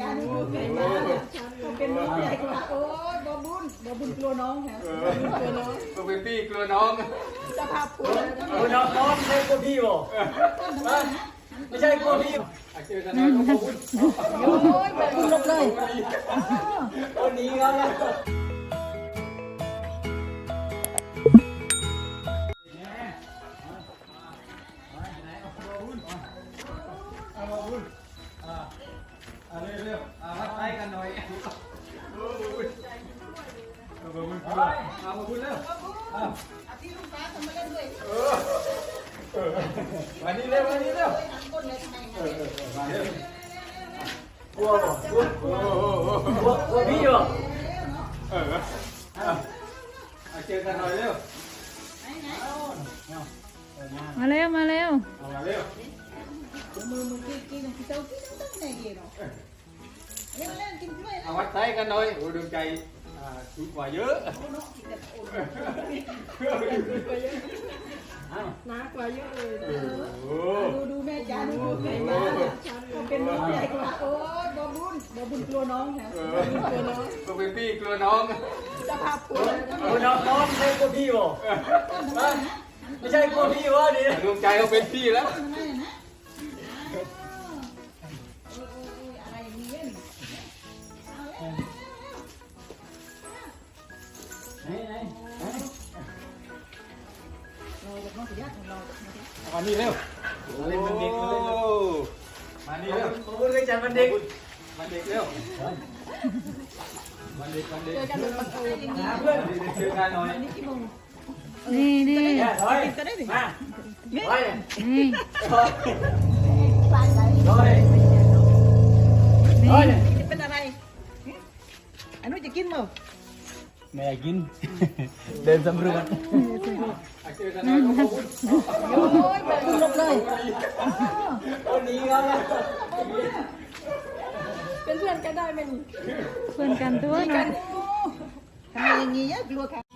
จ้าดูใครมาเขาเป็นน้องใหญ่กว่าโอ้ยบอบุญบอบุญกลัวน้องค่ะบอบุญกลัวน้องตัวเป็นพี่กลัวน้องสภาพผัวโอ้น้องน้องไม่ใช่กลัวพี่บ่ไม่ใช่กลัวพี่อะเจอกันหน่อยขอบคุณโอ้ยแบบลบเลยคนนี้ครับ อะเร็วเร็วอะวัดไส้กันหน่อยเออบุญเออบุญเอามาบุญเร็วอะที่ลูกค้าทำมาเล่นด้วยเออเออวันนี้เร็ววันนี้เร็วคนเลยทำไมเออเออมาเร็วกลัวบ่กลัวโอ้โหกลัวกลัวพี่บ่เอออะอะเจอกันหน่อยเร็วมาเร็วมาเร็วเอามาเร็ว มือมือกินกินกินเต้ากินต้องไหนเนาะเล่นเล่นกินด้วยเอาวัดไส้กันหน่อยโอ้ดวงใจสูงกว่าเยอะน้องกินแต่โอ้าวน้ากว่าเยอะเลยดูดูแม่จ้าดูใครมาเขาเป็นน้องใหญ่กว่าโอ้บอบุญบอบุญกลัวน้องค่ะบอบุญกลัวน้องตัวเป็นพี่กลัวน้องสภาพผัวโอ้น้องน้องไม่ใช่กลัวพี่บ่ไม่ใช่กลัวพี่วะนี่ดวงใจเขาเป็นพี่แล้ว มานี่เร็วมาเล่นมันเด็กมาเล่นมันโอ้มานี่เร็วผมพูดให้ใจมันเด็กมันเด็กเร็วมันเด็กมันเด็กเจอกันเป็นประตูจริงหาเพื่อนเจอกันหน่อยๆนี่กี่โมงนี่นี่เนี่ยถอยก็ได้ดิมาถอยนี่ถอยปลายไหลถอยนี่ถอยเนี่ย แม่กิน เดินสำรวจอะเจอกันหน่อยขอบคุณโอ้ยแบบลบเลยคนนี้ครับเป็นเพื่อนกันได้ไหมเพื่อนกันตัวกัเนาะนทำไมอย่างนี้กลัวค่ะ